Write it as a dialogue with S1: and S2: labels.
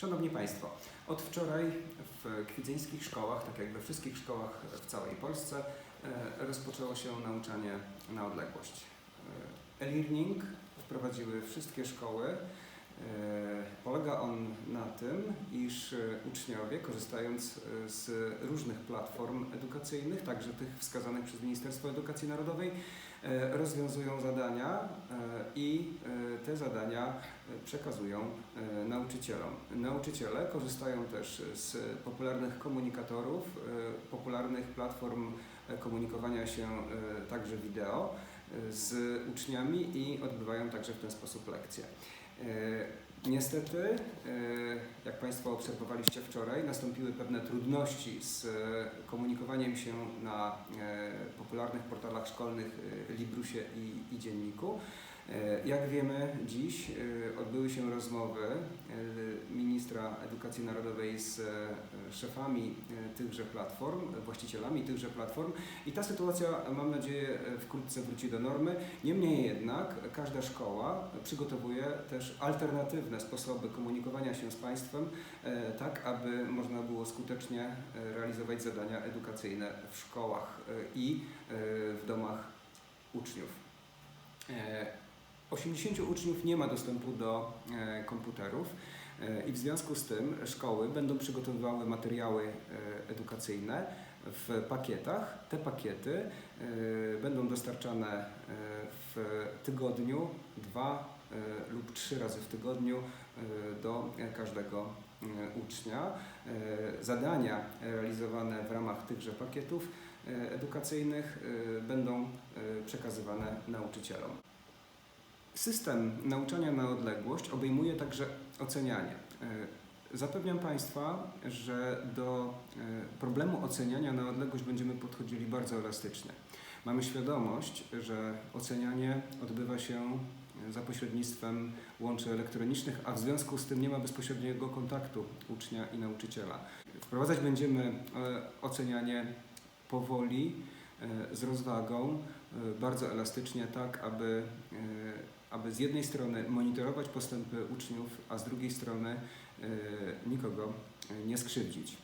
S1: Szanowni Państwo, od wczoraj w kwidzyńskich szkołach, tak jak we wszystkich szkołach w całej Polsce, e, rozpoczęło się nauczanie na odległość. E, E-learning wprowadziły wszystkie szkoły. Polega on na tym, iż e, uczniowie, korzystając e, z różnych platform edukacyjnych, także tych wskazanych przez Ministerstwo Edukacji Narodowej, e, rozwiązują zadania i te zadania przekazują nauczycielom. Nauczyciele korzystają też z popularnych komunikatorów, popularnych platform komunikowania się także wideo z uczniami i odbywają także w ten sposób lekcje. E, Niestety, e, jak Państwo obserwowaliście wczoraj, nastąpiły pewne trudności z e, komunikowaniem się na popularnych portalach szkolnych Librusie i, i Dzienniku. E, Jak wiemy, dziś e, odbyły się rozmowy e, ministra edukacji narodowej z szefami tychże platform, właścicielami tychże platform i ta sytuacja, mam nadzieję, wkrótce wróci do normy. Niemniej jednak każda szkoła przygotowuje też alternatywne sposoby komunikowania się z państwem, tak aby można było skutecznie realizować zadania edukacyjne w szkołach i w domach uczniów. E, 80 uczniów nie ma dostępu do e, komputerów e, i w związku z tym szkoły będą przygotowywały materiały e, edukacyjne w pakietach. Te pakiety będą dostarczane w tygodniu dwa lub trzy razy w tygodniu do każdego ucznia. Zadania realizowane w ramach tychże pakietów edukacyjnych będą przekazywane nauczycielom. System nauczania na odległość obejmuje także ocenianie. E, Zapewniam Państwa, że do e, problemu oceniania na odległość będziemy podchodzili bardzo elastycznie. Mamy świadomość, że ocenianie odbywa się e, za pośrednictwem łączy elektronicznych, a w związku z tym nie ma bezpośredniego kontaktu ucznia i nauczyciela. Wprowadzać będziemy ocenianie powoli, z rozwagą, bardzo elastycznie, tak aby, aby z jednej strony monitorować postępy uczniów, a z drugiej strony e, nikogo e, nie skrzywdzić.